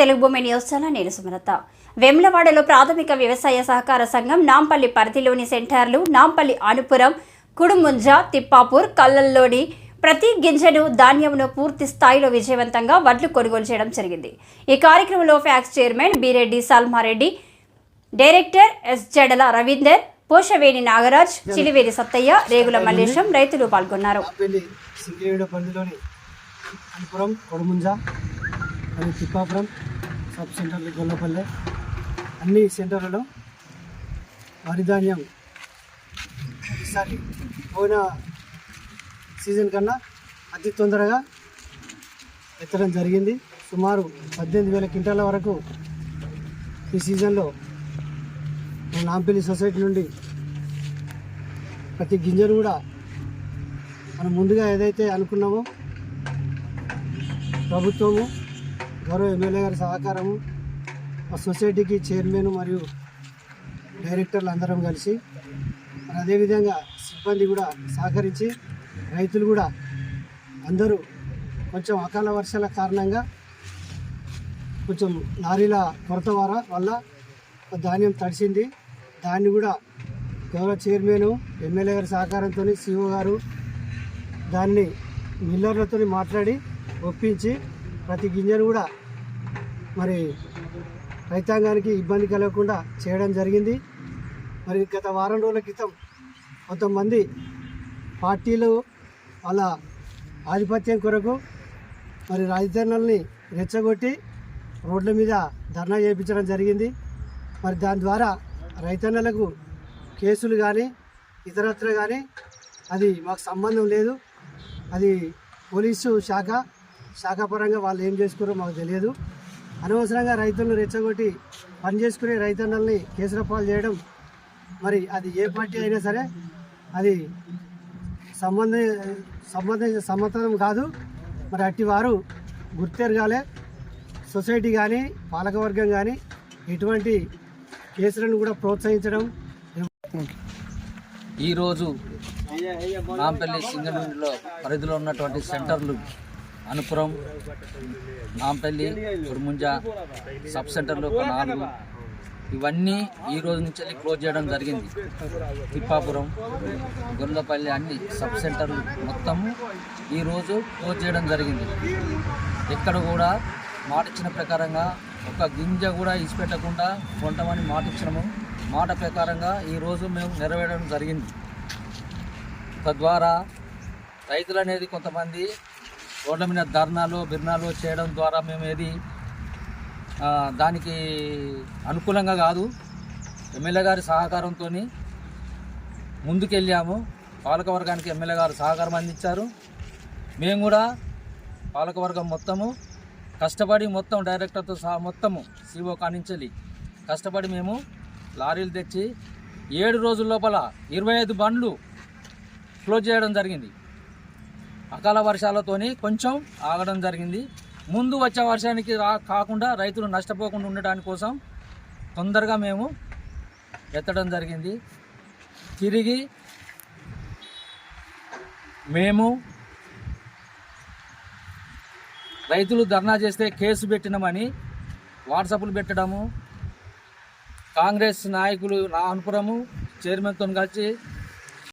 తెలుగు భూమి news channel నేను సుమలత. వెమ్లవాడలో ప్రాథమిక వ్యవసాయ సహకార సంఘం నాంపల్లి పరిధిలోని సెంటర్లు నాంపల్లి అనుపురం కుడుముంజ తిప్పాపూర్ కల్లల్లోని ప్రతి గింజను ధాన్యమును పూర్తి స్థాయిలో విజయవంతంగా వడ్లు కొనుగోలు చేయడం జరిగింది. ఈ కార్యక్రమంలో PACS chairman Bireddy Salmareddy director S Jadala Ravinder Poshaveni Nagaraj Chiliveri Sattaiah Regula Mallesham రైతులు పాల్గొన్నారు. అది తిప్పాపురం సబ్ సెంటర్లు గొల్లపల్లె. అన్ని సెంటర్లలో వరిధాన్యం ఈసారి పోయిన సీజన్ కన్నా అతి తొందరగా ఎత్తడం జరిగింది. సుమారు పద్దెనిమిది వేల క్వింటాల వరకు ఈ సీజన్లో మన నాంపల్లి సొసైటీ నుండి ప్రతి గింజను కూడా మనం ముందుగా ఏదైతే అనుకున్నామో ప్రభుత్వము గౌరవ ఎమ్మెల్యే గారి సహకారము మా సొసైటీకి చైర్మన్ మరియు డైరెక్టర్లు అందరం కలిసి మరి అదేవిధంగా సిబ్బంది కూడా సహకరించి రైతులు కూడా అందరూ కొంచెం అకాల వర్షాల కారణంగా కొంచెం లారీల కొరత వార వల్ల ధాన్యం తడిసింది. దాన్ని కూడా గౌరవ చైర్మన్ ఎమ్మెల్యే గారి సహకారంతో సిఓ గారు దాన్ని మిల్లర్లతో మాట్లాడి ఒప్పించి ప్రతి గింజను కూడా మరి రైతాంగానికి ఇబ్బంది కలగకుండా చేయడం జరిగింది. మరి గత వారం రోజుల క్రితం కొంతమంది పార్టీలు వాళ్ళ ఆధిపత్యం కొరకు మరి రైతన్నల్ని రెచ్చగొట్టి రోడ్ల మీద ధర్నా చేయించడం జరిగింది. మరి దాని ద్వారా రైతన్నలకు కేసులు కానీ ఇతరత్ర కానీ అది మాకు సంబంధం లేదు. అది పోలీసు శాఖ శాఖపరంగా వాళ్ళు ఏం చేసుకున్నారో మాకు తెలియదు. అనవసరంగా రైతులను రెచ్చగొట్టి పని చేసుకునే రైతన్నల్ని కేసులపాలు చేయడం మరి అది ఏ పార్టీ అయినా సరే అది సంబంధ సంబంధ సమర్థనం కాదు. మరి అట్టి వారు గుర్తెరగాలే. సొసైటీ కానీ పాలకవర్గం కానీ ఎటువంటి కేసులను కూడా ప్రోత్సహించడం. ఈరోజు నాంపల్లి సింగనూరులో పరిధిలో ఉన్నటువంటి సెంటర్లు అనుపురం నాంపల్లి కురుముంజ సబ్ సెంటర్లో ఒక నాలుగు. ఇవన్నీ ఈ రోజు నుంచి క్లోజ్ చేయడం జరిగింది. తిప్పాపురం గొల్లపల్లి అన్ని సబ్ సెంటర్లు మొత్తము ఈరోజు క్లోజ్ చేయడం జరిగింది. ఎక్కడ కూడా మాట ఇచ్చిన ప్రకారంగా ఒక గింజ కూడా ఇసిపెట్టకుండా కొంటామని మాట ఇచ్చినాము. మాట ప్రకారంగా ఈరోజు మేము నెరవేరడం జరిగింది. తద్వారా రైతులు అనేది కొంతమంది రోడ్ల మీద ధర్నాలు బిర్నాలు చేయడం ద్వారా మేము ఏది దానికి అనుకూలంగా కాదు. ఎమ్మెల్యే గారి సహకారంతో ముందుకెళ్ళాము. పాలకవర్గానికి ఎమ్మెల్యే గారు సహకారం అందించారు. మేము కూడా పాలకవర్గం మొత్తము కష్టపడి మొత్తం డైరెక్టర్తో సహా మొత్తము సిఓ కానించాలి కష్టపడి మేము లారీలు తెచ్చి ఏడు రోజుల లోపల ఇరవై ఐదు బండ్లు క్లోజ్ చేయడం జరిగింది. అకాల వర్షాలతోని కొంచెం ఆగడం జరిగింది. ముందు వచ్చే వర్షానికి కాకుండా రైతులు నష్టపోకుండా ఉండటాని కోసం తొందరగా మేము ఎత్తడం జరిగింది. తిరిగి మేము రైతులు ధర్నా చేస్తే కేసు పెట్టినామని వాట్సాప్లు పెట్టడము కాంగ్రెస్ నాయకులు నా అనుపురము చైర్మన్తో కలిసి